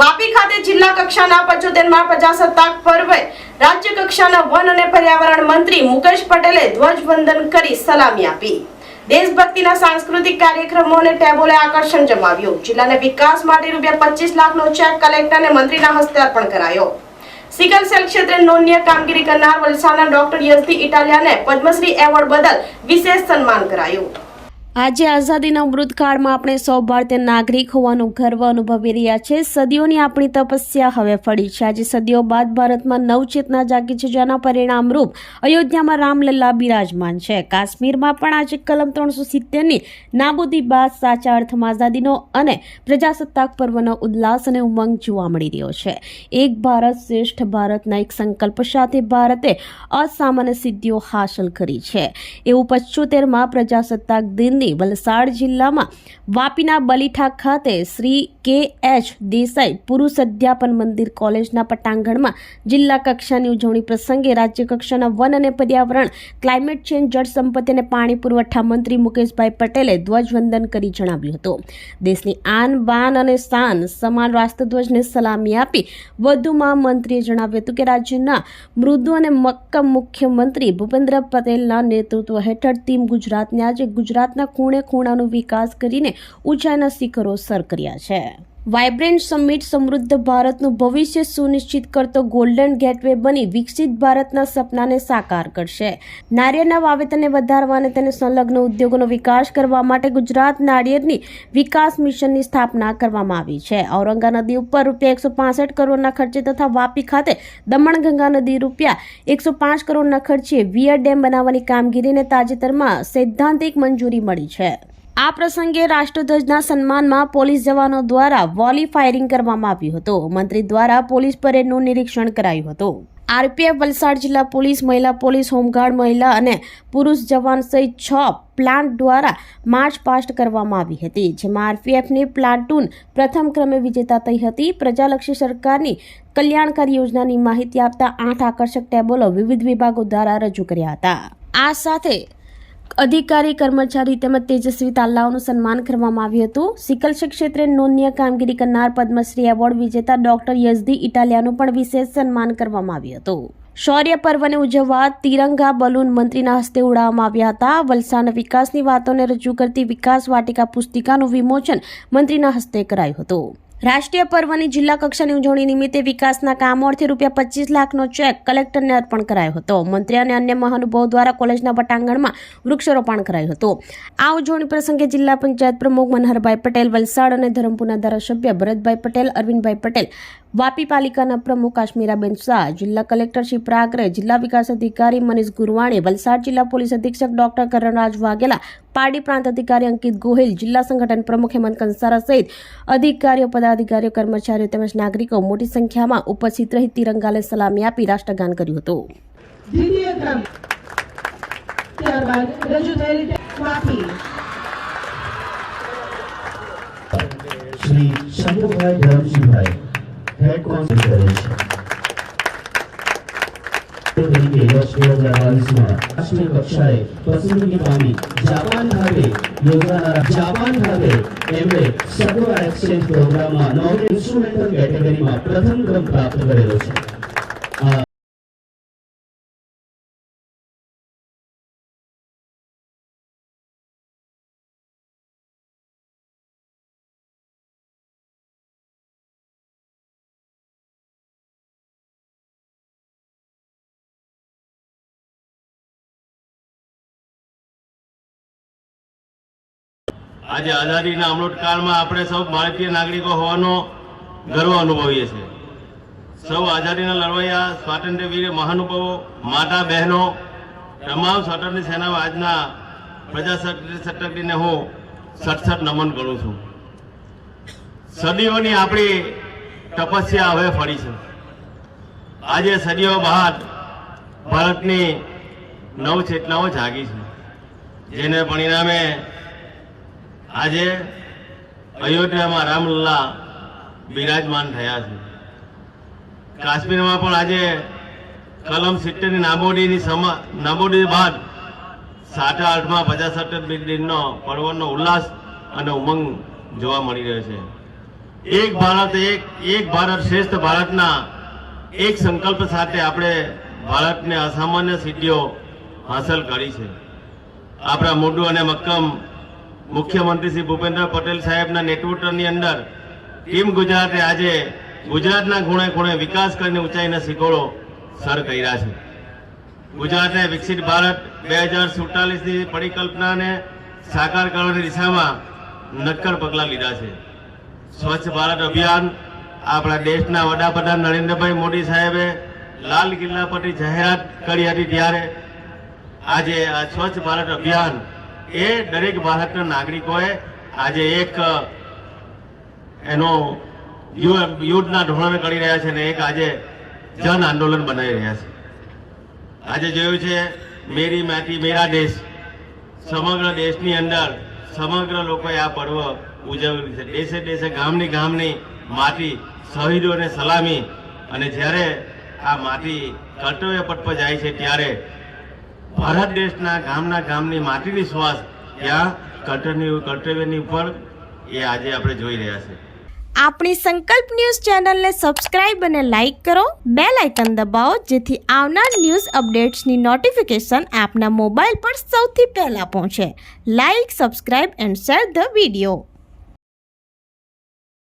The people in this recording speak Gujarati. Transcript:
વાપી ખાતે જિલ્લા કક્ષાના પંચોતેરમાં પ્રજાસત્તાક પર્વે રાજ્ય કક્ષાના વન અને પર્યાવરણ મંત્રી મુકેશ પટેલે ધ્વજવંદન કરી સલામી આપી. દેશભક્તિના સાંસ્કૃતિક કાર્યક્રમો અને ટેબોલે આકર્ષણ જમાવ્યું. જિલ્લાને વિકાસ માટે રૂપિયા પચીસ લાખનો ચેક કલેક્ટરને મંત્રીના હસ્તે અર્પણ કરાયો. સિકલ સેલ ક્ષેત્રે નોંધનીય કામગીરી કરનાર વલસાડના ડોક્ટર યશદી ઇટાલિયાને પદ્મશ્રી એવોર્ડ બદલ વિશેષ સન્માન કરાયું. આજે આઝાદીના અમૃતકાળમાં આપણે સૌ ભારતીય નાગરિક હોવાનું ગર્વ અનુભવી રહ્યા છે સદીઓની આપણી તપસ્યા હવે ફળી છે. આજે સદીઓ બાદ ભારતમાં નવચેતના જાગી છે, જેના પરિણામરૂપ અયોધ્યામાં રામલલ્લા બિરાજમાન છે. કાશ્મીરમાં પણ આજે કલમ ત્રણસો સિત્તેરની નાબૂદી બાદ સાચા અર્થમાં આઝાદીનો અને પ્રજાસત્તાક પર્વનો ઉલ્લાસ અને ઉમંગ જોવા મળી રહ્યો છે. એક ભારત શ્રેષ્ઠ ભારતના એક સંકલ્પ સાથે ભારતે અસામાન્ય સિદ્ધિઓ હાંસલ કરી છે. એવું પચોતેરમાં પ્રજાસત્તાક દિનની વલસાડ જિલ્લામાં વાપીના બલીઠા ખાતે શ્રી કે એચ દેસાઈ પુરુષ અધ્યાપન મંદિર કોલેજના પટાંગણમાં જિલ્લા કક્ષાની ઉજવણી પ્રસંગે રાજ્ય કક્ષાના વન અને પર્યાવરણ, ક્લાઇમેટ ચેન્જ, જળ સંપત્તિ અને પાણી પુરવઠા મંત્રી મુકેશભાઈ પટેલે ધ્વજવંદન કરી જણાવ્યું હતું. દેશની આન, બાન અને શાન સમાન રાષ્ટ્રધ્વજને સલામી આપી વધુમાં મંત્રીએ જણાવ્યું હતું કે રાજ્યના મૃદુ અને મક્કમ મુખ્યમંત્રી ભૂપેન્દ્ર પટેલના નેતૃત્વ હેઠળ ટીમ ગુજરાતને આજે ગુજરાતના ખૂણે ખૂણાનો વિકાસ કરીને ઊંચાઈના શિખરો સર કર્યા છે. વાઇબ્રન્ટ સમિટ સમૃદ્ધ ભારતનું ભવિષ્ય સુનિશ્ચિત કરતો ગોલ્ડન ગેટવે બની વિકસિત ભારતના સપનાને સાકાર કરશે. નારિયેળના વાવેતરને વધારવા અને તેને સંલગ્ન ઉદ્યોગોનો વિકાસ કરવા માટે ગુજરાત નાળિયેરની વિકાસ મિશનની સ્થાપના કરવામાં આવી છે. ઔરંગા નદી ઉપર રૂપિયા એકસો પાસઠ કરોડના ખર્ચે તથા વાપી ખાતે દમણગંગા નદી રૂપિયા એકસો પાંચ કરોડના ખર્ચે વિયર ડેમ બનાવવાની કામગીરીને તાજેતરમાં સૈદ્ધાંતિક મંજૂરી મળી છે. આ પ્રસંગે રાષ્ટ્રધ્વજના સન્માનમાં પોલીસ જવાનો દ્વારા વોલી ફાયરિંગ કરવામાં આવ્યું હતું. મંત્રી દ્વારા પોલીસ પરેડનું નિરીક્ષણ કરાયું હતું. આરપીએફ, વલસાડ જિલ્લા પોલીસ, મહિલા પોલીસ, હોમગાર્ડ મહિલા અને પુરુષ જવાન સહિત છ પ્લાન્ટ દ્વારા માર્ચ પાસ્ટ કરવામાં આવી હતી. જેમાં આરપીએફની પ્લાટૂન પ્રથમ ક્રમે વિજેતા થઈ હતી. પ્રજાલક્ષી સરકારની કલ્યાણકારી યોજનાની માહિતી આપતા આઠ આકર્ષક ટેબલો વિવિધ વિભાગો દ્વારા રજૂ કર્યા હતા. આ સાથે અધિકારી, કર્મચારી તેમજ તેજસ્વી તાલાઓનું સન્માન કરવામાં આવ્યું હતું. સિકલશિક ક્ષેત્રે નોંધનીય કામગીરી કરનાર પદ્મશ્રી એવોર્ડ વિજેતા ડોક્ટર યઝદી ઇટાલિયાનું પણ વિશેષ સન્માન કરવામાં આવ્યું હતું. શૌર્ય પર્વને ઉજવવા તિરંગા બલૂન મંત્રીના હસ્તે ઉડાવવામાં આવ્યા હતા. વલસાડના વિકાસની વાતોને રજૂ કરતી વિકાસ વાટિકા પુસ્તિકાનું વિમોચન મંત્રીના હસ્તે કરાયું હતું. રાષ્ટ્રીય પર્વની જિલ્લા કક્ષાની ઉજવણી નિમિત્તે વિકાસના કામો અર્થે રૂપિયા પચીસ લાખનો ચેક કલેક્ટરને અર્પણ કરાયો હતો. મંત્રી અને અન્ય મહાનુભાવો દ્વારા કોલેજના પટાંગણમાં વૃક્ષારોપણ કરાયું હતું. આ ઉજવણી પ્રસંગે જિલ્લા પંચાયત પ્રમુખ મનહરભાઈ પટેલ, વલસાડ અને ધરમપુરના ધારાસભ્ય ભરતભાઈ પટેલ, અરવિંદભાઈ પટેલ વાપી પાલિકાના પ્રમુખ કાશ્મીરાબેન શાહ, જિલ્લા કલેક્ટર શ્રી પ્રાગરે, જિલ્લા વિકાસ અધિકારી મનીષ ગુરવાણી, વલસાડ જિલ્લા પોલીસ અધિક્ષક ડોક્ટર કરણરાજ વાઘેલા, પારડી પ્રાંત અધિકારી અંકિત ગોહિલ, જિલ્લા સંગઠન પ્રમુખ હેમંત કંસારા સહિત અધિકારીઓ, પદાધિકારીઓ, કર્મચારીઓ તેમજ નાગરિકો મોટી સંખ્યામાં ઉપસ્થિત રહી તિરંગાને સલામી આપી રાષ્ટ્રગાન કર્યું હતું. શ્રી શંકરભાઈ ધરમસિંહભાઈ. હેડ કક્ષાએ પસંદગી જાપાન ખાતે જાપાન ખાતે એમણે સગવડ એક્સચેન્જ પ્રોગ્રામમાં કેટેગરીમાં પ્રથમ ક્રમ પ્રાપ્ત કરેલો છે આજે આઝાદીના અમૃતકાળમાં આપણે સૌ ભારતીય નાગરિકો હોવાનો ગર્વ અનુભવીએ છીએ. સૌ આઝાદીના લડવૈયા, સ્વાતંત્ર્ય વીર, મહાનુભાવો, માતા બહેનો, તમામ સ્વતંત્ર સેનાઓ આજના પ્રજાસત્તાક દિને હું સટસટ નમન કરું છું. સદીઓની આપણી તપસ્યા હવે ફરી છે. આજે સદીઓ બાદ ભારતની નવ ચેતનાઓ જાગી છે. જેને પરિણામે આજે અયોધ્યામાં રામલલ્લા બિરાજમાન થયા છે. કાશ્મીરમાં પણ આજે કલમ સિત્તેરની નાબોડીની સમા નાબોડી બાદ સાચા આઠમાં પ્રજાસત્તાક દિનનો પર્વનો ઉલ્લાસ અને ઉમંગ જોવા મળી રહ્યો છે. એક ભારત, એક એક ભારત શ્રેષ્ઠ ભારતના એક સંકલ્પ સાથે આપણે ભારતને અસામાન્ય સિદ્ધિઓ હાંસલ કરી છે. આપણા મોઢું અને મક્કમ મુખ્યમંત્રી શ્રી ભૂપેન્દ્ર પટેલ સાહેબના નેતૃત્વની અંદર ટીમ ગુજરાતે આજે ગુજરાતના ખૂણે ખૂણે વિકાસ કરીને ઊંચાઈના શિખરો સર કર્યા છે. ગુજરાતે વિકસિત ભારત બે હજાર સુડતાલીસની પરિકલ્પનાને સાકાર કરવાની દિશામાં નક્કર પગલાં લીધા છે. સ્વચ્છ ભારત અભિયાન આપણા દેશના વડાપ્રધાન નરેન્દ્રભાઈ મોદી સાહેબે લાલ કિલ્લા પરથી જાહેરાત કરી હતી ત્યારે આજે આ સ્વચ્છ ભારત અભિયાન એ દરેક ભારતના નાગરિકોએ આજે એક એનો યુદ્ધના ધોરણે કરી રહ્યા છે અને એક આજે જન આંદોલન બનાવી રહ્યા છે. આજે જોયું છે મેરી માટી, મેરા દેશ, સમગ્ર દેશની અંદર સમગ્ર લોકોએ આ પર્વ ઉજવ્યું છે. દેશે દેશે ગામની ગામની માટી શહીદોને સલામી અને જ્યારે આ માટી કર્તવ્ય પટ પર જાય છે ત્યારે ભારત દેશના ગામના ગામની માટીની શ્વાસ ત્યાં કર્તવ્યની કર્તવ્યની ઉપર એ આજે આપણે જોઈ રહ્યા છે આપણી સંકલ્પ ન્યૂઝ ચેનલને સબસ્ક્રાઇબ અને લાઇક કરો બે લાઇકન દબાવો, જેથી આવનાર ન્યૂઝ અપડેટ્સની નોટિફિકેશન આપના મોબાઈલ પર સૌથી પહેલાં પહોંચે. Like, subscribe and share the video.